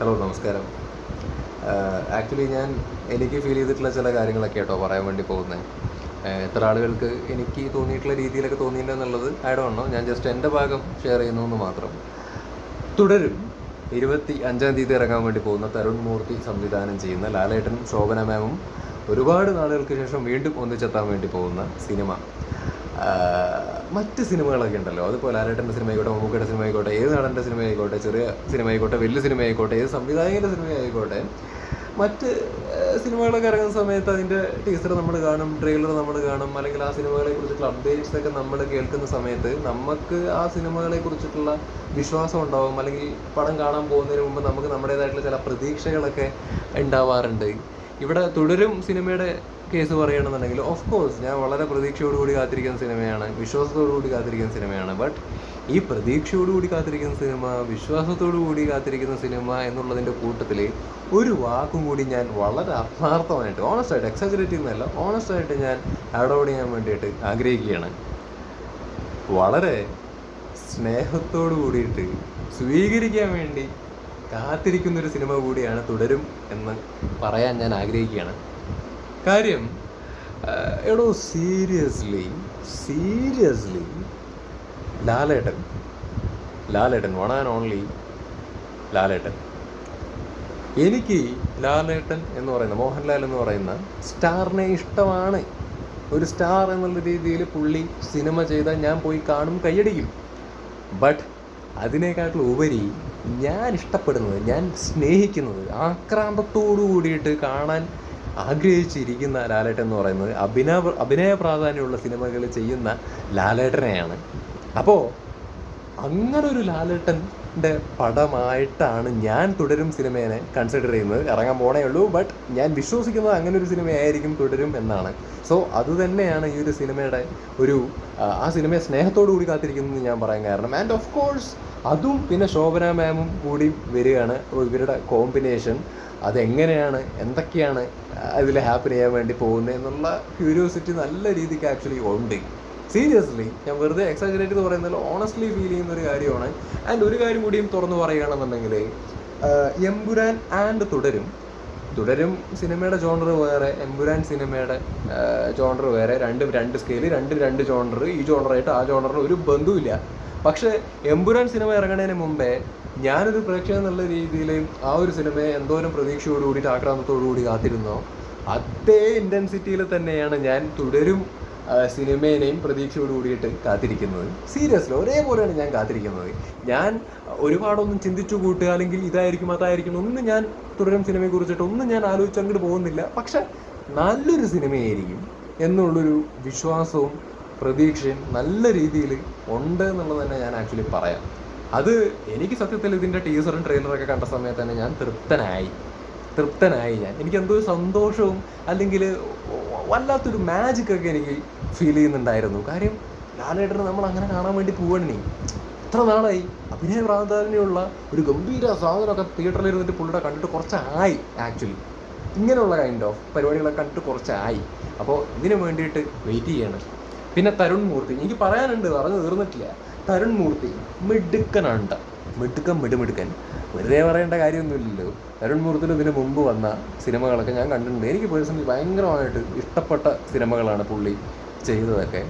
Hello നമസ്കാരം. Actually ഞാൻ എനിക്ക് ഫീൽ ചെയ്തിട്ടുള്ള ചില കാര്യങ്ങളൊക്കെ കേട്ടോ പറയാൻ വേണ്ടി പോകുന്നത് എത്ര ആളുകൾക്ക് എനിക്ക് തോന്നിയിട്ടുള്ള രീതിയിലൊക്കെ തോന്നിയിട്ടുണ്ടെന്നുള്ളത് നോ ഞാൻ ജസ്റ്റ് എന്റെ ഭാഗം ഷെയർ ചെയ്യുന്നു എന്ന് മാത്രം. തുടരും. ഇരുപത്തി അഞ്ചാം തീയതി ഇറങ്ങാൻ വേണ്ടി പോകുന്ന തരുൺ മൂർത്തി സംവിധാനം ചെയ്യുന്ന ലാലേട്ടനും ശോഭന മാമും ഒരുപാട് നാളുകൾക്ക് ശേഷം വീണ്ടും ഒന്നിച്ചെത്താൻ വേണ്ടി പോകുന്ന സിനിമ. മറ്റ് സിനിമകളൊക്കെ ഉണ്ടല്ലോ. അതിപ്പോൾ ലാലേട്ടന്റെ സിനിമ ആയിക്കോട്ടെ മമ്മൂക്കയുടെ സിനിമ ആയിക്കോട്ടെ ഏത് നടന്റെ സിനിമ ആയിക്കോട്ടെ ചെറിയ സിനിമ ആയിക്കോട്ടെ വലിയ സിനിമ ആയിക്കോട്ടെ ഏത് സംവിധായകന്റെ സിനിമ ആയിക്കോട്ടെ മറ്റ് സിനിമകളൊക്കെ ഇറങ്ങുന്ന സമയത്ത് അതിന്റെ ടീസർ നമ്മൾ കാണും ട്രെയിലർ നമ്മൾ കാണും അല്ലെങ്കിൽ ആ സിനിമകളെ കുറിച്ചിട്ടുള്ള അപ്ഡേറ്റ്സ് ഒക്കെ നമ്മൾ കേൾക്കുന്ന സമയത്ത് നമുക്ക് ആ സിനിമകളെ കുറിച്ചിട്ടുള്ള വിശ്വാസം ഉണ്ടാവും അല്ലെങ്കിൽ പടം കാണാൻ പോകുന്നതിന് മുമ്പ് നമുക്ക് നമ്മുടേതായിട്ടുള്ള ചില പ്രതീക്ഷകളൊക്കെ ഉണ്ടാവാറുണ്ട്. ഇവിടെ തുടരും സിനിമയുടെ കേസ് പറയുകയാണെന്നുണ്ടെങ്കിൽ ഓഫ് കോഴ്സ് ഞാൻ വളരെ പ്രതീക്ഷയോടുകൂടി കാത്തിരിക്കുന്ന സിനിമയാണ്. വിശ്വാസത്തോടുകൂടി കാത്തിരിക്കുന്ന സിനിമയാണ്. ബട്ട് ഈ പ്രതീക്ഷയോടുകൂടി കാത്തിരിക്കുന്ന സിനിമ വിശ്വാസത്തോടുകൂടി കാത്തിരിക്കുന്ന സിനിമ എന്നുള്ളതിന്റെ കൂട്ടത്തിൽ ഒരു വാക്കും കൂടി ഞാൻ വളരെ ആത്മാർത്ഥമായിട്ട് ഓണസ്റ്റായിട്ട് എക്സാജറേറ്റ് ചെയ്യുന്നതല്ല ഓണസ്റ്റായിട്ട് ഞാൻ അഡോട് ചെയ്യാൻ വേണ്ടിയിട്ട് ആഗ്രഹിക്കുകയാണ്. വളരെ സ്നേഹത്തോടു കൂടിയിട്ട് സ്വീകരിക്കാൻ വേണ്ടി കാത്തിരിക്കുന്നൊരു സിനിമ കൂടിയാണ് തുടരും എന്ന് പറയാൻ ഞാൻ ആഗ്രഹിക്കുകയാണ്. കാര്യം എടോ seriously seriously Lalettan Lalettan one and only Lalettan. എനിക്ക് ലാലേട്ടൻ എന്ന് പറയുന്ന മോഹൻലാൽ എന്ന് പറയുന്ന സ്റ്റാറിനെ ഇഷ്ടമാണ്. ഒരു സ്റ്റാർ എന്നുള്ള രീതിയിൽ പുള്ളി സിനിമ ചെയ്താൽ ഞാൻ പോയി കാണും കൈയടിക്കും. ബട്ട് അതിനേക്കാട്ടിൽ ഉപരി ഞാൻ ഇഷ്ടപ്പെടുന്നത് ഞാൻ സ്നേഹിക്കുന്നത് ആക്രാന്തത്തോടു കൂടിയിട്ട് കാണാൻ ആഗ്രഹിച്ചിരിക്കുന്ന ലാലേട്ടൻ എന്ന് പറയുന്നത് അഭിനയ അഭിനയ പ്രാധാന്യമുള്ള സിനിമകൾ ചെയ്യുന്ന ലാലേട്ടനെയാണ്. അപ്പോൾ അങ്ങനൊരു ഒരു ലാലേട്ടന്റെ പടമായിട്ടാണ് ഞാൻ തുടരും സിനിമേനെ കൺസിഡർ ചെയ്യുന്നത്. ഇറങ്ങാൻ പോണേ ഉള്ളൂ ബട്ട് ഞാൻ വിശ്വസിക്കുന്നത് അങ്ങനെ ഒരു സിനിമയായിരിക്കും തുടരും എന്നാണ്. സോ അതുതന്നെയാണ് ഈ ഒരു സിനിമയുടെ ഒരു ആ, സിനിമയെ സ്നേഹത്തോടു കൂടി കാത്തിരിക്കുന്നത് ഞാൻ പറയാൻ കാരണം. ആൻഡ് ഓഫ് കോഴ്സ് അതും പിന്നെ ശോഭന മാമും കൂടി വരികയാണ്. ഇവരുടെ കോമ്പിനേഷൻ അതെങ്ങനെയാണ് എന്തൊക്കെയാണ് അതിൽ ഹാപ്പൻ ചെയ്യാൻ വേണ്ടി പോകുന്നത് എന്നുള്ള ക്യൂരിയോസിറ്റി നല്ല രീതിക്ക് ആക്ച്വലി ഉണ്ട്. സീരിയസ്ലി ഞാൻ വെറുതെ എക്സാജറേറ്റ് എന്ന് പറയുന്നതിൽ ഓണസ്റ്റ്ലി ഫീൽ ചെയ്യുന്ന ഒരു കാര്യമാണ്. ആൻഡ് ഒരു കാര്യം കൂടിയും തുറന്നു പറയുകയാണെന്നുണ്ടെങ്കിൽ എംപുരാൻ ആൻഡ് തുടരും. തുടരും സിനിമയുടെ ജോണർ വേറെ എംപുരാൻ സിനിമയുടെ ജോണർ വേറെ. രണ്ടും രണ്ട് സ്കെയിൽ രണ്ടും രണ്ട് ജോണർ ഈ ജോണറായിട്ട് ആ ജോണറിന് ഒരു ബന്ധവുമില്ല. പക്ഷേ എംപുരാൻ സിനിമ ഇറങ്ങുന്നതിന് മുമ്പേ ഞാനൊരു പ്രേക്ഷകൻ എന്നുള്ള രീതിയിൽ ആ ഒരു സിനിമയെ എന്തോരം പ്രതീക്ഷയോട് കൂടിയിട്ട് ആക്രാന്തത്തോടു കൂടി കാത്തിരുന്നോ? അതേ ഇന്റൻസിറ്റിയിൽ തന്നെയാണ് ഞാൻ തുടരും സിനിമേനെയും പ്രതീക്ഷയോട് കൂടിയിട്ട് കാത്തിരിക്കുന്നത്. സീരിയസ്ലി ഒരേപോലെയാണ് ഞാൻ കാത്തിരിക്കുന്നത്. ഞാൻ ഒരുപാടൊന്നും ചിന്തിച്ചു കൂട്ടുക അല്ലെങ്കിൽ ഇതായിരിക്കും അതായിരിക്കും ഒന്നും ഞാൻ തുടരും സിനിമയെ കുറിച്ചിട്ട് ഒന്നും ഞാൻ ആലോചിച്ച് അങ്ങോട്ട് പോകുന്നില്ല. പക്ഷെ നല്ലൊരു സിനിമയായിരിക്കും എന്നുള്ളൊരു വിശ്വാസവും പ്രതീക്ഷയും നല്ല രീതിയിൽ ഉണ്ട് എന്നുള്ളത് തന്നെ ഞാൻ ആക്ച്വലി പറയാം. അത് എനിക്ക് സത്യത്തിൽ ഇതിന്റെ ടീസറും ട്രെയിലറൊക്കെ കണ്ട സമയത്ത് തന്നെ ഞാൻ തൃപ്തനായി. തൃപ്തനായി ഞാൻ. എനിക്ക് എന്തോ സന്തോഷവും അല്ലെങ്കിൽ വല്ലാത്തൊരു മാജിക് ഒക്കെ എനിക്ക് ഫീൽ ചെയ്യുന്നുണ്ടായിരുന്നു. കാര്യം ലാലേട്ടനെ നമ്മൾ അങ്ങനെ കാണാൻ വേണ്ടി പോവണേ എത്ര നാളായി. അഭിനയ പ്രാധാന്യമുള്ള ഒരു ഗംഭീര സാധനമൊക്കെ തിയേറ്ററിൽ ഇരുന്നിട്ട് പുള്ളിയുടെ കണ്ടിട്ട് കുറച്ചായി ആക്ച്വലി ഇങ്ങനെയുള്ള കൈൻഡ് ഓഫ് പരിപാടികളൊക്കെ കണ്ടിട്ട് കുറച്ചായി. അപ്പോൾ ഇതിനു വേണ്ടിയിട്ട് വെയിറ്റ് ചെയ്യണം. പിന്നെ തരുൺ മൂർത്തി. എനിക്ക് പറയാനുണ്ട് പറഞ്ഞു തീർന്നിട്ടില്ല. തരുൺ മൂർത്തി മിടുക്കനുണ്ട് മിടുക്കൻ മിടുമിടുക്കൻ. വെറുതെ പറയേണ്ട കാര്യമൊന്നുമില്ലല്ലോ. അരുൺ മൂർത്തിയിൽ ഇതിന് മുമ്പ് വന്ന സിനിമകളൊക്കെ ഞാൻ കണ്ടിട്ടുണ്ട്. എനിക്ക് പേഴ്സണലി ഭയങ്കരമായിട്ട് ഇഷ്ടപ്പെട്ട സിനിമകളാണ് പുള്ളി ചെയ്തതൊക്കെ.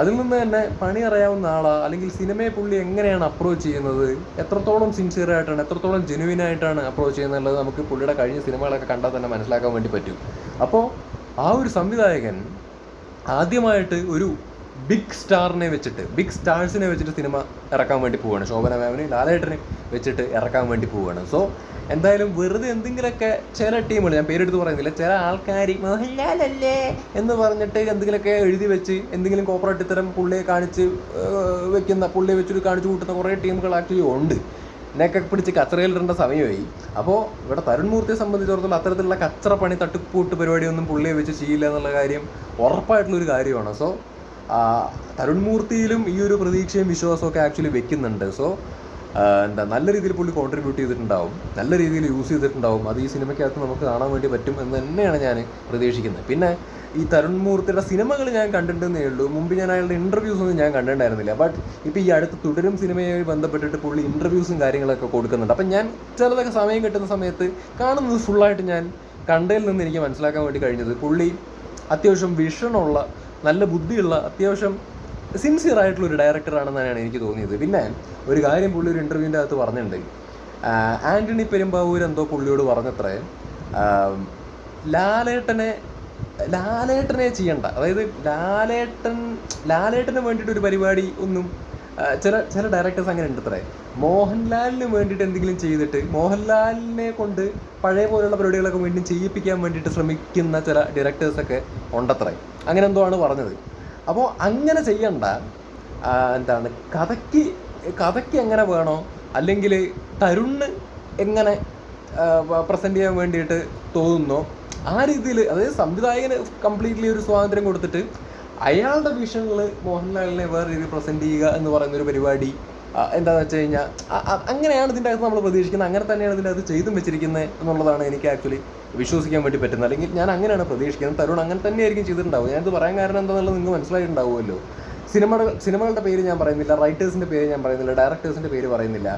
അതിൽ നിന്ന് തന്നെ പണി അറിയാവുന്ന ആളാ അല്ലെങ്കിൽ സിനിമയെ പുള്ളി എങ്ങനെയാണ് അപ്രോച്ച് ചെയ്യുന്നത് എത്രത്തോളം സിൻസിയർ ആയിട്ടാണ് എത്രത്തോളം ജെനുവിൻ ആയിട്ടാണ് അപ്രോച്ച് ചെയ്യുന്നത് നമുക്ക് പുള്ളിയുടെ കഴിഞ്ഞ സിനിമകളൊക്കെ കണ്ടാൽ തന്നെ മനസ്സിലാക്കാൻ വേണ്ടി പറ്റും. അപ്പോൾ ആ ഒരു സംവിധായകൻ ആദ്യമായിട്ട് ഒരു ബിഗ് സ്റ്റാറിനെ വെച്ചിട്ട് ബിഗ് സ്റ്റാർസിനെ വെച്ചിട്ട് സിനിമ ഇറക്കാൻ വേണ്ടി പോവുകയാണ് ശോഭന മാമിനെയും ലാലേട്ടനെ വെച്ചിട്ട് ഇറക്കാൻ വേണ്ടി പോവുകയാണ്. സോ എന്തായാലും വെറുതെ എന്തെങ്കിലുമൊക്കെ ചില ടീമുകൾ ഞാൻ പേരെടുത്ത് പറയുന്നില്ല ചില ആൾക്കാർ മോഹൻലാലല്ലേ എന്ന് പറഞ്ഞിട്ട് എന്തെങ്കിലുമൊക്കെ എഴുതി വെച്ച് എന്തെങ്കിലും കോപ്പറേറ്റ് ഇത്തരം പുള്ളിയെ കാണിച്ച് വെക്കുന്ന പുള്ളിയെ വെച്ചിട്ട് കാണിച്ച് കൂട്ടുന്ന കുറേ ടീമുകൾ ആക്ച്വലി ഉണ്ട്. എന്നെയൊക്കെ പിടിച്ച് കച്ചറയിലിടേണ്ട സമയമായി. അപ്പോൾ ഇവിടെ തരുൺ മൂർത്തിയെ സംബന്ധിച്ചിടത്തോളം അത്തരത്തിലുള്ള കച്ചറ പണി തട്ടിപ്പൂട്ട് പരിപാടിയൊന്നും പുള്ളിയെ വെച്ച് ചെയ്യില്ല എന്നുള്ള കാര്യം ഉറപ്പായിട്ടുള്ളൊരു കാര്യമാണ്. സോ തരുൺ മൂർത്തിയിലും ഈ ഒരു പ്രതീക്ഷയും വിശ്വാസവും ഒക്കെ ആക്ച്വലി വെക്കുന്നുണ്ട്. സോ എന്താ നല്ല രീതിയിൽ പുള്ളി കോൺട്രിബ്യൂട്ട് ചെയ്തിട്ടുണ്ടാവും. നല്ല രീതിയിൽ യൂസ് ചെയ്തിട്ടുണ്ടാവും. അത് ഈ സിനിമയ്ക്കകത്ത് നമുക്ക് കാണാൻ വേണ്ടി പറ്റും എന്ന് തന്നെയാണ് ഞാൻ പ്രതീക്ഷിക്കുന്നത്. പിന്നെ ഈ തരുൺ മൂർത്തിയുടെ സിനിമകൾ ഞാൻ കണ്ടിട്ടുണ്ടെന്നേ ഉള്ളൂ. മുമ്പ് ഞാൻ അയാളുടെ ഇന്റർവ്യൂസ് ഒന്നും ഞാൻ കണ്ടിട്ടുണ്ടായിരുന്നില്ല. ബട്ട് ഇപ്പോൾ ഈ അടുത്ത് തുടരും സിനിമയുമായി ബന്ധപ്പെട്ടിട്ട് പുള്ളി ഇന്റർവ്യൂസും കാര്യങ്ങളൊക്കെ കൊടുക്കുന്നുണ്ട്. അപ്പം ഞാൻ ചിലതൊക്കെ സമയം കിട്ടുന്ന സമയത്ത് കാണുന്നത് ഫുള്ളായിട്ട് ഞാൻ കണ്ടതിൽ നിന്ന് എനിക്ക് മനസ്സിലാക്കാൻ വേണ്ടി കഴിഞ്ഞത് പുള്ളി അത്യാവശ്യം വിഷനുള്ള നല്ല ബുദ്ധിയുള്ള അത്യാവശ്യം സിൻസിയർ ആയിട്ടുള്ള ഒരു ഡയറക്ടറാണെന്നാണ് എനിക്ക് തോന്നിയത്. പിന്നെ ഒരു കാര്യം പുള്ളി ഒരു ഇന്റർവ്യൂവിന്റെ അകത്ത് പറഞ്ഞിട്ടുണ്ട്. ആന്റണി പെരുമ്പാവൂർ എന്തോ പുള്ളിയോട് പറഞ്ഞത്രേ ലാലേട്ടനെ ലാലേട്ടനെ ചെയ്യണ്ട. അതായത് ലാലേട്ടൻ ലാലേട്ടന് വേണ്ടിയിട്ട് ഒരു പരിപാടി ഒന്നും ചില ചില ഡയറക്ടേഴ്സ് അങ്ങനെ ഉണ്ട് അത്രേ മോഹൻലാലിന് വേണ്ടിയിട്ട് എന്തെങ്കിലും ചെയ്തിട്ട് മോഹൻലാലിനെ കൊണ്ട് പഴയ പോലെയുള്ള പരിപാടികളൊക്കെ വീണ്ടും ചെയ്യിപ്പിക്കാൻ വേണ്ടിയിട്ട് ശ്രമിക്കുന്ന ചില ഡയറക്ടേഴ്സൊക്കെ ഉണ്ടത്രേ. അങ്ങനെ എന്തോ ആണ് പറഞ്ഞത്. അപ്പോൾ അങ്ങനെ ചെയ്യണ്ട. എന്താണ്? കഥയ്ക്ക് കഥയ്ക്ക് എങ്ങനെ വേണോ അല്ലെങ്കിൽ തരുണ് എങ്ങനെ പ്രസന്റ് ചെയ്യാൻ വേണ്ടിയിട്ട് തോന്നുന്നു ആ രീതിയിൽ അതായത് സംവിധായകന് കംപ്ലീറ്റ്ലി ഒരു സ്വാതന്ത്ര്യം കൊടുത്തിട്ട് അയാളുടെ വിഷനിൽ മോഹൻലാലിനെ വേറെ രീതിയിൽ പ്രസന്റ് ചെയ്യുക എന്ന് പറയുന്നൊരു പരിപാടി എന്താണെന്ന് വെച്ച് കഴിഞ്ഞാൽ അങ്ങനെയാണ് ഇതിന്റെ അകത്ത് നമ്മൾ പ്രതീക്ഷിക്കുന്നത്. അങ്ങനെ തന്നെയാണ് ഇതിന്റെ അകത്ത് ചെയ്തും വെച്ചിരിക്കുന്നത് എന്നുള്ളതാണ് എനിക്ക് ആക്ച്വലി വിശ്വസിക്കാൻ വേണ്ടി പറ്റുന്നത്. അല്ലെങ്കിൽ ഞാൻ അങ്ങനെയാണ് പ്രതീക്ഷിക്കുന്നത്. തരുൺ അങ്ങനെ തന്നെയായിരിക്കും ചെയ്തിട്ടുണ്ടാവും ഞാനിത് പറയാൻ കാരണം എന്താണെന്നുള്ളത് നിങ്ങൾക്ക് മനസ്സിലായിട്ടുണ്ടാവുമല്ലോ. സിനിമകൾ സിനിമകളുടെ പേര് ഞാൻ പറയുന്നില്ല. റൈറ്റേഴ്സിന്റെ പേര് ഞാൻ പറയുന്നില്ല. ഡയറക്ടേഴ്സിന്റെ പേര് പറയുന്നില്ല.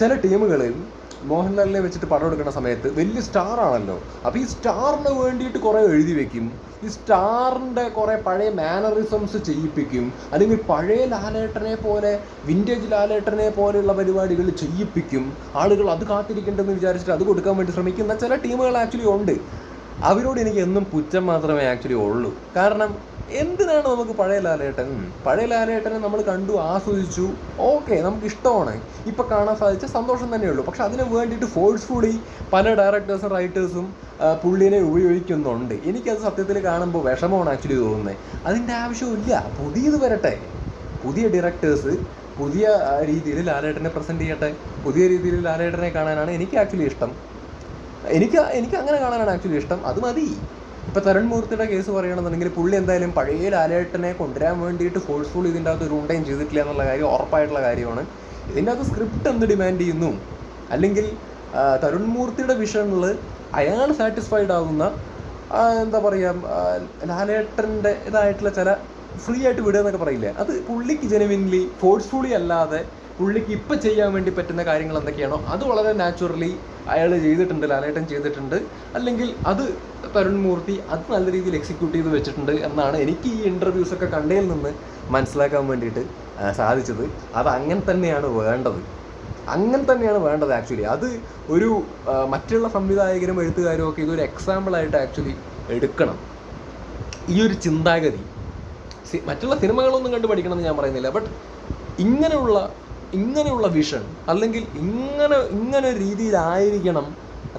ചില ടീമുകളിൽ മോഹൻലാലിനെ വെച്ചിട്ട് പടം എടുക്കുന്ന സമയത്ത് വലിയ സ്റ്റാർ ആണല്ലോ. അപ്പോൾ ഈ സ്റ്റാറിന് വേണ്ടിയിട്ട് കുറേ എഴുതി വെക്കും. ഈ സ്റ്റാറിന്റെ കുറേ പഴയ മാനറിസംസ് ചെയ്യിപ്പിക്കും. അല്ലെങ്കിൽ പഴയ ലാലേട്ടനെ പോലെ വിന്റേജ് ലാലേട്ടനെ പോലെയുള്ള പരിപാടികൾ ചെയ്യിപ്പിക്കും. ആളുകൾ അത് കാത്തിരിക്കേണ്ടെന്ന് വിചാരിച്ചിട്ട് അത് കൊടുക്കാൻ വേണ്ടി ശ്രമിക്കുന്ന ചില ടീമുകൾ ആക്ച്വലി ഉണ്ട്. അവരോട് എനിക്ക് എന്നും പുച്ഛം മാത്രമേ ആക്ച്വലി ഉള്ളൂ. കാരണം എന്തിനാണ് നമുക്ക് പഴയ ലാലേട്ടൻ? പഴയ ലാലേട്ടനെ നമ്മൾ കണ്ടു ആസ്വദിച്ചു. ഓക്കെ നമുക്ക് ഇഷ്ടമാണ്. ഇപ്പം കാണാൻ സാധിച്ച സന്തോഷം തന്നെ തന്നെയുള്ളൂ പക്ഷെ അതിന് വേണ്ടിയിട്ട് ഫോഴ്സ്ഫുള്ളി പല ഡയറക്ടേഴ്സും റൈറ്റേഴ്സും പുള്ളിനെ ഉപയോഗിക്കുന്നുണ്ട്. എനിക്കത് സത്യത്തിൽ കാണുമ്പോൾ വിഷമമാണ് ആക്ച്വലി തോന്നുന്നത് അതിന്റെ ആവശ്യമില്ല പുതിയത് വരട്ടെ. പുതിയ ഡയറക്ടേഴ്സ് പുതിയ രീതിയിൽ ലാലേട്ടനെ പ്രസന്റ് ചെയ്യട്ടെ. പുതിയ രീതിയിൽ ലാലേട്ടനെ കാണാനാണ് എനിക്ക് ആക്ച്വലി ഇഷ്ടം. എനിക്ക് എനിക്ക് അങ്ങനെ കാണാനാണ് ആക്ച്വലി ഇഷ്ടം. അത് മതി. ഇപ്പോൾ തരുൺ മൂർത്തിയുടെ കേസ് പറയുകയാണെന്നുണ്ടെങ്കിൽ പുള്ളി എന്തായാലും പഴയ ലാലേട്ടനെ കൊണ്ടുവരാൻ വേണ്ടിയിട്ട് ഫോഴ്സ്ഫുൾ ഇതിന്റെ അകത്ത് ഒരു ഉണ്ടയും ചെയ്തിട്ടില്ല എന്നുള്ള കാര്യം ഉറപ്പായിട്ടുള്ള കാര്യമാണ്. ഇതിന്റെ അകത്ത് സ്ക്രിപ്റ്റ് എന്ത് ഡിമാൻഡ് ചെയ്യുന്നു? അല്ലെങ്കിൽ തരുൺ മൂർത്തിയുടെ വിഷനിൽ അയാൾ സാറ്റിസ്ഫൈഡ് ആകുന്ന എന്താ പറയുക ലാലേട്ടന്റെ ഇതായിട്ടുള്ള ചില ഫ്രീ ആയിട്ട് വിടുക എന്നൊക്കെ പറയില്ലേ? അത് പുള്ളിക്ക് ജെനുവിൻലി ഫോഴ്സ്ഫുള്ളി അല്ലാതെ പുള്ളിക്ക് ഇപ്പം ചെയ്യാൻ വേണ്ടി പറ്റുന്ന കാര്യങ്ങൾ എന്തൊക്കെയാണോ അത് വളരെ നാച്ചുറലി അയാൾ ചെയ്തിട്ടുണ്ട് ലാലേട്ടൻ ചെയ്തിട്ടുണ്ട്. അല്ലെങ്കിൽ അത് തരുൺ മൂർത്തി അത് നല്ല രീതിയിൽ എക്സിക്യൂട്ട് ചെയ്ത് വെച്ചിട്ടുണ്ട് എന്നാണ് എനിക്ക് ഈ ഇന്റർവ്യൂസ് ഒക്കെ കണ്ടതിൽ നിന്ന് മനസ്സിലാക്കാൻ വേണ്ടിയിട്ട് സാധിച്ചത്. അത് അങ്ങനെ തന്നെയാണ് വേണ്ടത്. അങ്ങനെ തന്നെയാണ് വേണ്ടത് ആക്ച്വലി അത് ഒരു മറ്റുള്ള സംവിധായകരും എഴുത്തുകാരും ഒക്കെ ഇതൊരു എക്സാമ്പിളായിട്ട് ആക്ച്വലി എടുക്കണം. ഈ ഒരു ചിന്താഗതി. മറ്റുള്ള സിനിമകളൊന്നും കണ്ട് പഠിക്കണം എന്ന് ഞാൻ പറയുന്നില്ല. ബട്ട് ഇങ്ങനെയുള്ള ഇങ്ങനെയുള്ള വിഷൻ അല്ലെങ്കിൽ ഇങ്ങനെ ഇങ്ങനെ ഒരു രീതിയിലായിരിക്കണം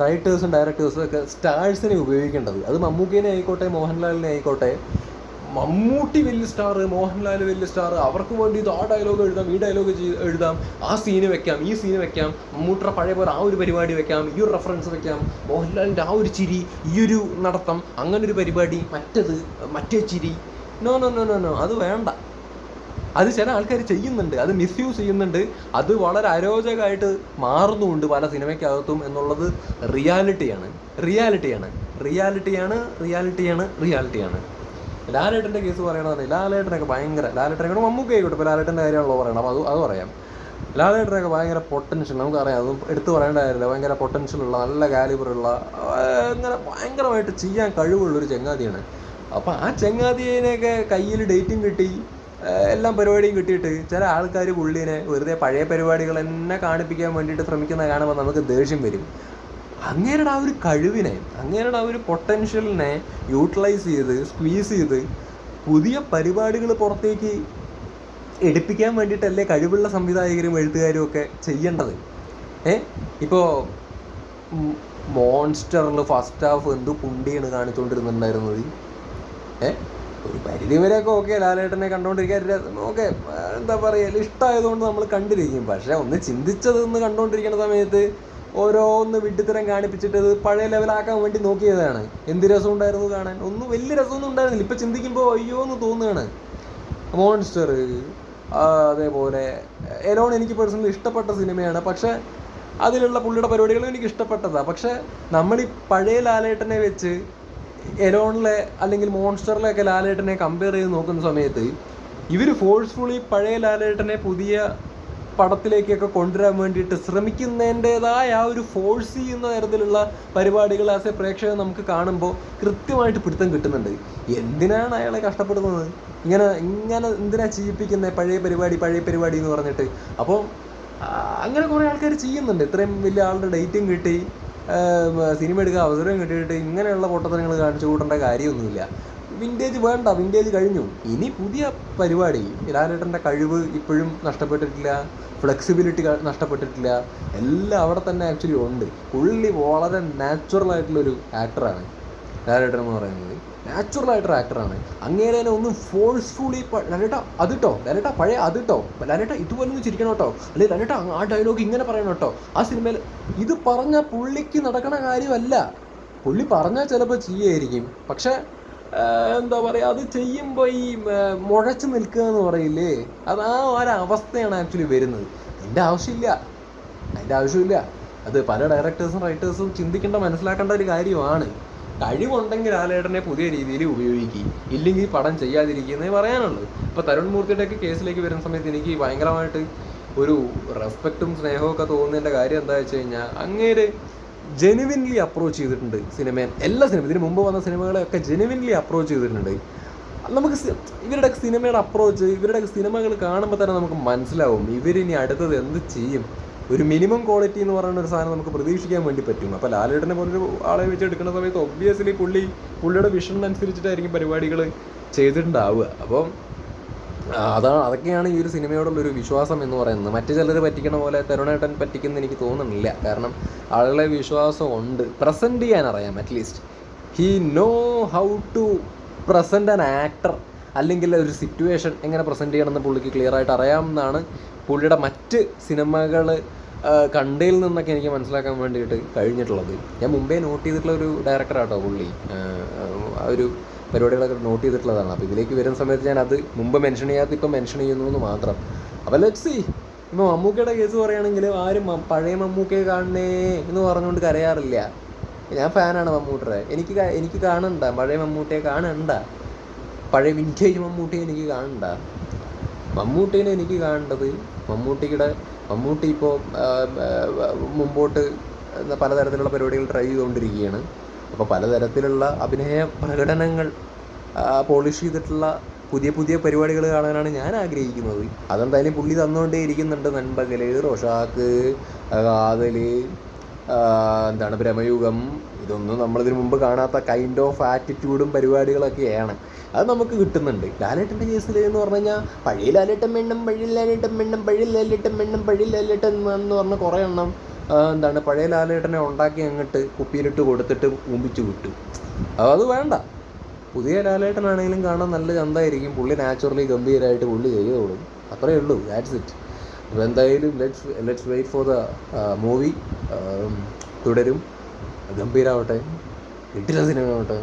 റൈറ്റേഴ്സും ഡയറക്ടേഴ്സും ഒക്കെ സ്റ്റാഴ്സിനെ ഉപയോഗിക്കേണ്ടത്. അത് മമ്മൂക്കേനെ ആയിക്കോട്ടെ മോഹൻലാലിനെ ആയിക്കോട്ടെ. മമ്മൂട്ടി വലിയ സ്റ്റാർ മോഹൻലാൽ വലിയ സ്റ്റാർ അവർക്ക് വേണ്ടി ഇത് ആ ഡയലോഗ് എഴുതാം ഈ ഡയലോഗ് എഴുതാം ആ സീന് വെക്കാം ഈ സീന് വെക്കാം മമ്മൂട്ടിയുടെ പഴയ പോലെ ആ ഒരു പരിപാടി വെക്കാം ഈ ഒരു റെഫറൻസ് വെക്കാം മോഹൻലാലിന്റെ ആ ഒരു ചിരി ഈ ഒരു നടത്തം അങ്ങനൊരു പരിപാടി മറ്റത് മറ്റേ ചിരി. No no no no no അത് വേണ്ട. അത് ചില ആൾക്കാർ ചെയ്യുന്നുണ്ട് അത് മിസ്യൂസ് ചെയ്യുന്നുണ്ട്. അത് വളരെ അരോചകമായിട്ട് മാറുന്നുമുണ്ട് പല സിനിമയ്ക്കകത്തും എന്നുള്ളത് റിയാലിറ്റിയാണ്. റിയാലിറ്റിയാണ്. റിയാലിറ്റിയാണ് റിയാലിറ്റിയാണ് റിയാലിറ്റിയാണ്. ലാലേട്ടന്റെ കേസ് പറയണമെന്ന് ലാലേട്ടനൊക്കെ ഭയങ്കര ലാലേട്ടനെ മമ്മൂക്ക് ആയിക്കോട്ടെ ഇപ്പോൾ ലാലേട്ടന്റെ കാര്യമാണല്ലോ പറയണം അത് അത് പറയാം. ലാലേട്ടനൊക്കെ ഭയങ്കര പൊട്ടൻഷ്യൽ നമുക്കറിയാം. അതും എടുത്തു പറയേണ്ട കാര്യമില്ല. ഭയങ്കര പൊട്ടൻഷ്യലുള്ള നല്ല കാലിബറുള്ള അങ്ങനെ ഭയങ്കരമായിട്ട് ചെയ്യാൻ കഴിവുള്ളൊരു ചങ്ങാതിയാണ്. അപ്പോൾ ആ ചങ്ങാതിനെയൊക്കെ കയ്യിൽ ഡേറ്റും കിട്ടി. എല്ലാം പരിപാടിയും കിട്ടിയിട്ട് ചില ആൾക്കാർ പുള്ളിനെ വെറുതെ പഴയ പരിപാടികൾ തന്നെ കാണിപ്പിക്കാൻ വേണ്ടിയിട്ട് ശ്രമിക്കുന്നത് കാണുമ്പോൾ നമുക്ക് ദേഷ്യം വരും. അങ്ങേരുടെ ആ ഒരു കഴിവിനെ അങ്ങേരുടെ ആ ഒരു പൊട്ടൻഷ്യലിനെ യൂട്ടിലൈസ് ചെയ്ത് സ്ക്വീസ് ചെയ്ത് പുതിയ പരിപാടികൾ പുറത്തേക്ക് എടുപ്പിക്കാൻ വേണ്ടിയിട്ടല്ലേ കഴിവുള്ള സംവിധായകരും എഴുത്തുകാരും ഒക്കെ ചെയ്യേണ്ടത്. ഏ ഇപ്പോൾ മോൺസ്റ്ററിൽ ഫസ്റ്റ് ഹാഫ് എന്ത് കുണ്ടിയാണ് കാണിച്ചുകൊണ്ടിരുന്നുണ്ടായിരുന്നത് ഏ ഒരു പരിധി വരെയൊക്കെ ഓക്കെ ലാലേട്ടനെ കണ്ടുകൊണ്ടിരിക്കാൻ ഓക്കെ എന്താ പറയുക ഇഷ്ടമായതുകൊണ്ട് നമ്മൾ കണ്ടിരിക്കും. പക്ഷേ ഒന്ന് ചിന്തിച്ചത് ഒന്ന് കണ്ടുകൊണ്ടിരിക്കുന്ന സമയത്ത് ഓരോന്ന് വിഡ്ഢിത്തരം കാണിപ്പിച്ചിട്ട് ഇത് പഴയ ലെവലാക്കാൻ വേണ്ടി നോക്കിയതാണ്. എന്ത് രസം ഉണ്ടായിരുന്നു കാണാൻ? ഒന്നും വലിയ രസമൊന്നും ഉണ്ടായിരുന്നില്ല. ഇപ്പം ചിന്തിക്കുമ്പോൾ അയ്യോ എന്ന് തോന്നുകയാണ്. മോൺസ്റ്റർ അതേപോലെ എലോൺ എനിക്ക് പേഴ്സണലി ഇഷ്ടപ്പെട്ട സിനിമയാണ്. പക്ഷേ അതിലുള്ള പുള്ളിയുടെ പരിപാടികളും എനിക്ക് ഇഷ്ടപ്പെട്ടതാണ് പക്ഷേ നമ്മൾ ഈ പഴയ ലാലേട്ടനെ വെച്ച് എലോണിലെ അല്ലെങ്കിൽ മോൺസ്റ്ററിലെയൊക്കെ ലാലേട്ടനെ കമ്പയർ ചെയ്ത് നോക്കുന്ന സമയത്ത് ഇവർ ഫോഴ്സ്ഫുള്ളി പഴയ ലാലേട്ടനെ പുതിയ പടത്തിലേക്കൊക്കെ കൊണ്ടുവരാൻ വേണ്ടിയിട്ട് ശ്രമിക്കുന്നതിന്റെതായ ആ ഒരു ഫോഴ്സ് ചെയ്യുന്ന തരത്തിലുള്ള പരിപാടികൾ ആസ് എ പ്രേക്ഷകൻ നമുക്ക് കാണുമ്പോൾ കൃത്യമായിട്ട് പിടുത്തം കിട്ടുന്നുണ്ട്. എന്തിനാണ് അയാളെ കഷ്ടപ്പെടുന്നത് ഇങ്ങനെ ഇങ്ങനെ എന്തിനാ ചെയ്യിപ്പിക്കുന്നത് പഴയ പരിപാടി പഴയ പരിപാടി എന്ന് പറഞ്ഞിട്ട്? അപ്പോൾ അങ്ങനെ കുറേ ആൾക്കാർ ചെയ്യുന്നുണ്ട്. ഇത്രയും വലിയ ആളുടെ ഡേറ്റും കിട്ടി. സിനിമ എടുക്കാൻ അവസരം കിട്ടിയിട്ട് ഇങ്ങനെയുള്ള പൊട്ടത്തരങ്ങൾ കാണിച്ചു കൂട്ടേണ്ട കാര്യമൊന്നുമില്ല. വിന്റേജ് വേണ്ട വിന്റേജ് കഴിഞ്ഞു. ഇനി പുതിയ പരിപാടി. ലാലേട്ടന്റെ കഴിവ് ഇപ്പോഴും നഷ്ടപ്പെട്ടിട്ടില്ല. ഫ്ലെക്സിബിലിറ്റി നഷ്ടപ്പെട്ടിട്ടില്ല. എല്ലാം അവിടെ തന്നെ ആക്ച്വലി ഉണ്ട്. പുള്ളി വളരെ നാച്ചുറൽ ആയിട്ടുള്ളൊരു ആക്ടറാണ് ലാലേട്ടൻ എന്ന് പറയുന്നത് നാച്ചുറൽ ആയിട്ടൊരു ആക്ടറാണ് അങ്ങേരെ ഒന്നും ഫോഴ്സ്ഫുള്ളി ലാലേട്ട അതിട്ടോ? ലാലേട്ട പഴയ അതിട്ടോ? ലാലേട്ട ഇതുപോലെ ഒന്ന് ചിരിക്കണം കേട്ടോ. അല്ലെങ്കിൽ ലാലേട്ട ആ ഡയലോഗ് ഇങ്ങനെ പറയണം കേട്ടോ. ആ സിനിമയിൽ ഇത് പറഞ്ഞ പുള്ളിക്ക് നടക്കണ കാര്യമല്ല. പുള്ളി പറഞ്ഞാൽ ചിലപ്പോൾ ചെയ്യായിരിക്കും. പക്ഷേ എന്താ പറയുക അത് ചെയ്യുമ്പോൾ ഈ മുഴച്ച് നിൽക്കുക എന്ന് പറയില്ലേ? അത് ആ ഒരവസ്ഥയാണ് ആക്ച്വലി വരുന്നത്. എന്റെ ആവശ്യമില്ല. അതിന്റെ ആവശ്യമില്ല. അത് പല ഡയറക്ടേഴ്സും റൈറ്റേഴ്സും ചിന്തിക്കേണ്ട മനസ്സിലാക്കേണ്ട ഒരു കാര്യമാണ്. കഴിവുണ്ടെങ്കിൽ ലാലേട്ടനെ പുതിയ രീതിയിൽ ഉപയോഗിക്കുക ഇല്ലെങ്കിൽ പടം ചെയ്യാതിരിക്കുന്നേ പറയാനുള്ളൂ. ഇപ്പോൾ തരുൺ മൂർത്തിയുടെയൊക്കെ കേസിലേക്ക് വരുന്ന സമയത്ത് എനിക്ക് ഭയങ്കരമായിട്ട് ഒരു റെസ്പെക്റ്റും സ്നേഹവും ഒക്കെ തോന്നുന്നതിന്റെ കാര്യം എന്താ വെച്ച് കഴിഞ്ഞാൽ അങ്ങേര് ജെനുവിൻലി അപ്രോച്ച് ചെയ്തിട്ടുണ്ട് സിനിമയെ. എല്ലാ സിനിമ ഇതിന് മുമ്പ് വന്ന സിനിമകളെയൊക്കെ ജെനുവിൻലി അപ്രോച്ച് ചെയ്തിട്ടുണ്ട്. നമുക്ക് ഇവരുടെ സിനിമയുടെ അപ്രോച്ച് ഇവരുടെ സിനിമകൾ കാണുമ്പോൾ തന്നെ നമുക്ക് മനസ്സിലാവും ഇവരിനി അടുത്തത് എന്ത് ചെയ്യും. ഒരു മിനിമം ക്വാളിറ്റി എന്ന് പറയുന്ന ഒരു സാധനം നമുക്ക് പ്രതീക്ഷിക്കാൻ വേണ്ടി പറ്റും. അപ്പോൾ ലാലേട്ടനെ പോലൊരു ആളെ വെച്ച് എടുക്കുന്ന സമയത്ത് ഒബ്വിയസ്ലി പുള്ളി പുള്ളിയുടെ വിഷൻ അനുസരിച്ചിട്ടായിരിക്കും പരിപാടികൾ ചെയ്തിട്ടുണ്ടാവുക. അപ്പം അതാ അതാണ് അതൊക്കെയാണ് ഈ ഒരു സിനിമയോടുള്ള ഒരു വിശ്വാസം എന്ന് പറയുന്നത്. മറ്റു ചിലർ പറ്റിക്കണ പോലെ തരുണേട്ടൻ പറ്റിക്കുന്ന എനിക്ക് തോന്നുന്നില്ല. കാരണം ആളുകളെ വിശ്വാസം ഉണ്ട്. പ്രസന്റ് ചെയ്യാൻ അറിയാം at least he know how to present an actor അല്ലെങ്കിൽ ഒരു സിറ്റുവേഷൻ എങ്ങനെ പ്രസന്റ് ചെയ്യണമെന്ന് പുള്ളിക്ക് ക്ലിയർ ആയിട്ട് അറിയാമെന്നാണ് പുള്ളിയുടെ മറ്റ് സിനിമകൾ കണ്ടതിൽ നിന്നൊക്കെ എനിക്ക് മനസ്സിലാക്കാൻ വേണ്ടിയിട്ട് കഴിഞ്ഞിട്ടുള്ളത്. ഞാൻ മുമ്പേ നോട്ട് ചെയ്തിട്ടുള്ള ഒരു ഡയറക്ടറാട്ടോ പുള്ളി. ആ ഒരു പരിപാടികളൊക്കെ നോട്ട് ചെയ്തിട്ടുള്ളതാണ്. അപ്പോൾ ഇതിലേക്ക് വരുന്ന സമയത്ത് ഞാൻ അത് മുമ്പ് മെൻഷൻ ചെയ്യാത്ത ഇപ്പം മെൻഷൻ ചെയ്യുന്നു എന്ന് മാത്രം. അപ്പോൾ ലെറ്റ്സ് സി ഇപ്പോൾ മമ്മൂക്കയുടെ കേസ് പറയുകയാണെങ്കിൽ ആരും പഴയ മമ്മൂക്കയെ കാണണേ എന്ന് പറഞ്ഞുകൊണ്ട് കരയാറില്ല. ഞാൻ ഫാനാണ് മമ്മൂട്ടറെ. എനിക്ക് എനിക്ക് കാണണ്ട. പഴയ മമ്മൂട്ടിയെ കാണണ്ട. പഴയ വിന്റേജ് മമ്മൂട്ടിയെ എനിക്ക് കാണണ്ട. മമ്മൂട്ടീനെ എനിക്ക് കാണേണ്ടത് മമ്മൂട്ടിയുടെ മമ്മൂട്ടി ഇപ്പോൾ മുമ്പോട്ട് പലതരത്തിലുള്ള പരിപാടികൾ ട്രൈ ചെയ്തുകൊണ്ടിരിക്കുകയാണ്. അപ്പോൾ പലതരത്തിലുള്ള അഭിനയ പ്രകടനങ്ങൾ പോളിഷ് ചെയ്തിട്ടുള്ള പുതിയ പുതിയ പരിപാടികൾ കാണാനാണ് ഞാൻ ആഗ്രഹിക്കുന്നത്. അതെന്തായാലും പുള്ളി തന്നുകൊണ്ടേ ഇരിക്കുന്നുണ്ട്. നൻപകൽ റൊഷാക്ക് കാതൽ എന്താണ് ഭ്രമയുഗം? ഇതൊന്നും നമ്മളിതിനു മുമ്പ് കാണാത്ത കൈൻഡ് ഓഫ് ആറ്റിറ്റ്യൂഡും പരിപാടികളൊക്കെയാണ്. അത് നമുക്ക് കിട്ടുന്നുണ്ട്. ലാലേട്ടന്റെ കേസിൽ എന്ന് പറഞ്ഞു കഴിഞ്ഞാൽ പഴയ ലാലേട്ടൻ വേണം പഴയ ലാലേട്ടൻ വേണം പഴയ ലാലേട്ടൻ വേണം പഴയ ലാലേട്ടൻ എന്ന് പറഞ്ഞ കുറേ എണ്ണം എന്താണ് പഴയ ലാലേട്ടനെ ഉണ്ടാക്കി അങ്ങോട്ട് കുപ്പിയിലിട്ട് കൊടുത്തിട്ട് ഊമ്പിച്ച് വിട്ടു. അത് വേണ്ട. പുതിയ ലാലേട്ടനാണെങ്കിലും കാണാൻ നല്ല ചന്തായിരിക്കും പുള്ളി നാച്ചുറലി ഗംഭീരമായിട്ട് പുള്ളി ചെയ്തോളും. അത്രയേ ഉള്ളൂ. ദാറ്റ്സ് ഇറ്റ് അപ്പോൾ എന്തായാലും let's let's wait for the movie Thudarum. ഗംഭീരാവട്ടെ. കിട്ടില്ല സിനിമ ആവട്ടെ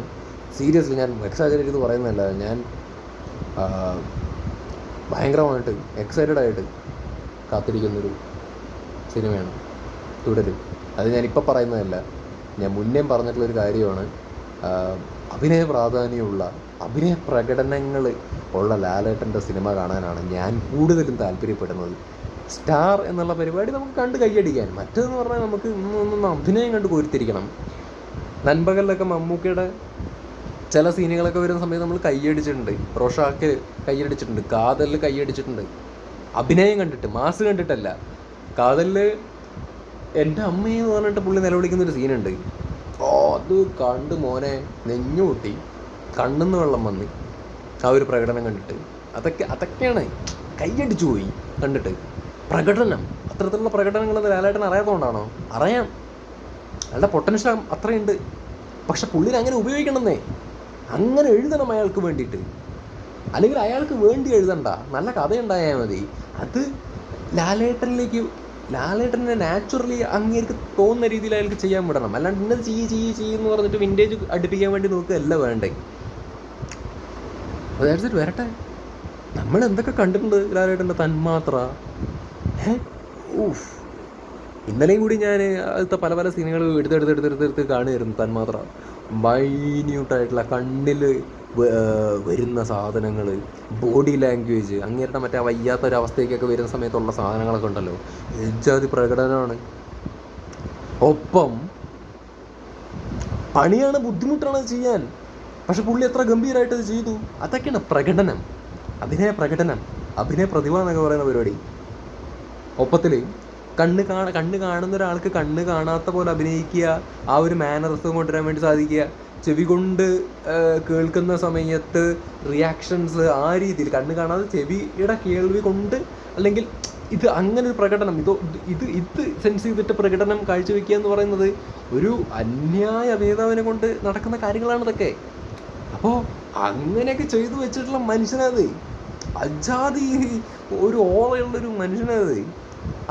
സീരിയസ്ലി ഞാൻ എക്സാജറേറ്റ് ചെയ്ത് പറയുന്നതല്ല. ഞാൻ ഭയങ്കരമായിട്ട് എക്സൈറ്റഡ് ആയിട്ട് കാത്തിരിക്കുന്നൊരു സിനിമയാണ്. തുടരും. അത് ഞാനിപ്പോൾ പറയുന്നതല്ല. ഞാൻ മുന്നേ പറഞ്ഞിട്ടുള്ളൊരു കാര്യമാണ്. അഭിനയ പ്രാധാന്യമുള്ള അഭിനയ പ്രകടനങ്ങൾ ഉള്ള ലാലേട്ടന്റെ സിനിമ കാണാനാണ് ഞാൻ കൂടുതലും താല്പര്യപ്പെടുന്നത്. സ്റ്റാർ എന്നുള്ള പരിപാടി നമുക്ക് കണ്ട് കൈയടിക്കാൻ. മറ്റേതെന്ന് പറഞ്ഞാൽ നമുക്ക് ഇന്നൊന്നും അഭിനയം കണ്ട് കോരിത്തിരിക്കണം. നൻപകലിലൊക്കെ മമ്മൂക്കയുടെ ചില സീനുകളൊക്കെ വരുന്ന സമയത്ത് നമ്മൾ കൈയടിച്ചിട്ടുണ്ട്. റോഷാക്ക് കൈയടിച്ചിട്ടുണ്ട്. കാതലിൽ കൈയടിച്ചിട്ടുണ്ട്. അഭിനയം കണ്ടിട്ട് മാസ് കണ്ടിട്ടല്ല. കാതലിൽ എന്റെ അമ്മയെന്ന് പറഞ്ഞിട്ട് പുള്ളി നിലവിളിക്കുന്ന ഒരു സീനുണ്ട്. ഓ അത് കണ്ട് മോനെ നെഞ്ഞു കൂട്ടി കണ്ണെന്ന് വെള്ളം വന്ന് ആ ഒരു പ്രകടനം കണ്ടിട്ട്. അതൊക്കെ അതൊക്കെയാണ്. കൈയടിച്ചു പോയി കണ്ടിട്ട്. പ്രകടനം. അത്തരത്തിലുള്ള പ്രകടനങ്ങൾ ലാലേട്ടൻ അറിയാത്തതുകൊണ്ടാണോ? അറിയാം. അയാളുടെ പൊട്ടൻഷ്യൽ അത്രയുണ്ട്. പക്ഷെ പുള്ളിനെ അങ്ങനെ ഉപയോഗിക്കണമെന്നേ. അങ്ങനെ എഴുതണം അയാൾക്ക് വേണ്ടിയിട്ട്. അല്ലെങ്കിൽ അയാൾക്ക് വേണ്ടി എഴുതണ്ട. നല്ല കഥയുണ്ടായാൽ മതി. അത് ലാലേട്ടനിലേക്ക് ലാലേട്ടനെ നാച്ചുറലി അങ്ങേർക്ക് തോന്നുന്ന രീതിയിൽ അയാൾക്ക് ചെയ്യാൻ വിടണം. അല്ലാണ്ട് ഇന്നത് ചെയ്യ് ചെയ്യ് ചെയ്യുമെന്ന് പറഞ്ഞിട്ട് വിന്റേജ് അടുപ്പിക്കാൻ വേണ്ടി നോക്കുകയല്ല വേണ്ടേ. അതായത് വരട്ടെ. നമ്മൾ എന്തൊക്കെ കണ്ടിട്ടുണ്ട് ലാലേട്ടന്റെ തന്മാത്ര? ഊഫ് ഇന്നലെയും കൂടി ഞാൻ അടുത്ത പല പല സീനുകൾ എടുത്തെടുത്തെടുത്തെടുത്തെടുത്ത് എടുത്തെടുത്ത് എടുത്ത് കാണുമായിരുന്നു തന്മാത്ര മൈന്യൂട്ടായിട്ടുള്ള കണ്ണിൽ വരുന്ന സാധനങ്ങൾ ബോഡി ലാംഗ്വേജ് അങ്ങേരുടെ മറ്റേ വയ്യാത്തൊരവസ്ഥയ്ക്കൊക്കെ വരുന്ന സമയത്തുള്ള സാധനങ്ങളൊക്കെ ഉണ്ടല്ലോ. എജാതി പ്രകടനമാണ്. ഒപ്പം പണിയാണ് ബുദ്ധിമുട്ടാണ് ചെയ്യാൻ. പക്ഷെ പുള്ളി എത്ര ഗംഭീരമായിട്ട് ചെയ്തു. അതൊക്കെയാണ് പ്രകടനം. അഭിനയ പ്രകടനം. അഭിനയ പ്രതിഭ എന്നൊക്കെ പറയുന്ന പരിപാടി. ഒപ്പത്തിൽ കണ്ണ് കാണ കണ്ണ് കാണുന്ന ഒരാൾക്ക് കണ്ണ് കാണാത്ത പോലെ അഭിനയിക്കുക ആ ഒരു മാനറിസം കൊണ്ടുവരാൻ വേണ്ടി സാധിക്കുക ചെവി കൊണ്ട് കേൾക്കുന്ന സമയത്ത് റിയാക്ഷൻസ് ആ രീതിയിൽ കണ്ണ് കാണാതെ ചെവിയുടെ കേൾവി കൊണ്ട് അല്ലെങ്കിൽ ഇത് അങ്ങനെ ഒരു പ്രകടനം ഇത് ഇത് ഇത് സെൻസ് ചെയ്തിട്ട് പ്രകടനം കാഴ്ചവെക്കുക എന്ന് പറയുന്നത് ഒരു അന്യായ അഭിനേതാവിനെ കൊണ്ട് നടക്കുന്ന കാര്യങ്ങളാണ് ഇതൊക്കെ. അപ്പോൾ അങ്ങനെയൊക്കെ ചെയ്തു വെച്ചിട്ടുള്ള മനുഷ്യനത് അജാതി ഒരു ഓളയുള്ളൊരു മനുഷ്യനത്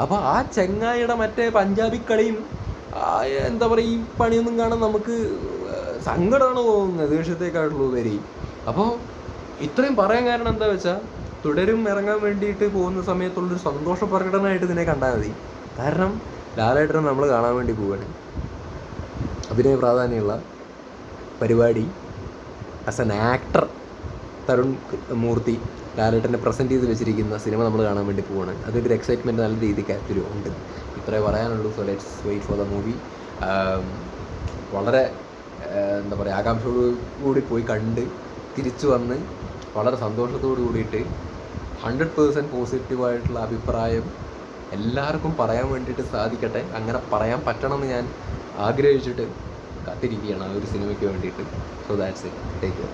അപ്പോൾ ആ ചെങ്ങായിയുടെ മറ്റേ പഞ്ചാബി കളിയും എന്താ പറയുക ഈ പണിയൊന്നും കാണാൻ നമുക്ക് സങ്കടമാണ് തോന്നുന്നത് ദേഷ്യത്തെക്കാട്ടുള്ള ഉപരി. അപ്പോൾ ഇത്രയും പറയാൻ കാരണം എന്താ വെച്ചാൽ തുടരും ഇറങ്ങാൻ വേണ്ടിയിട്ട് പോകുന്ന സമയത്തുള്ളൊരു സന്തോഷ പ്രകടനമായിട്ട് ഇതിനെ കണ്ടാൽ മതി. കാരണം ലാലേട്ടനെ നമ്മൾ കാണാൻ വേണ്ടി പോവാണ്. അഭിനയ പ്രാധാന്യമുള്ള പരിപാടി as an actor Tharun Moorthy. ലാലേട്ടനെ പ്രസന്റ് ചെയ്ത് വെച്ചിരിക്കുന്ന സിനിമ നമ്മൾ കാണാൻ വേണ്ടി പോവുകയാണ് അതിന്റെ ഒരു എക്സൈറ്റ്മെന്റ് നല്ല രീതിക്ക് ആക്ച്വലി ഉണ്ട്. ഇത്രേ പറയാനുള്ളൂ. So let's wait for the movie വളരെ എന്താ പറയുക ആകാംക്ഷയോട് കൂടി പോയി കണ്ട് തിരിച്ചു വന്ന് വളരെ സന്തോഷത്തോട് കൂടിയിട്ട് ഹൺഡ്രഡ് പേഴ്സന്റ് പോസിറ്റീവായിട്ടുള്ള അഭിപ്രായം എല്ലാവർക്കും പറയാൻ വേണ്ടിയിട്ട് സാധിക്കട്ടെ. അങ്ങനെ പറയാൻ പറ്റണമെന്ന് ഞാൻ ആഗ്രഹിച്ചിട്ട് കാത്തിരിക്കുകയാണ് ആ ഒരു സിനിമയ്ക്ക് വേണ്ടിയിട്ട്. So that's it take care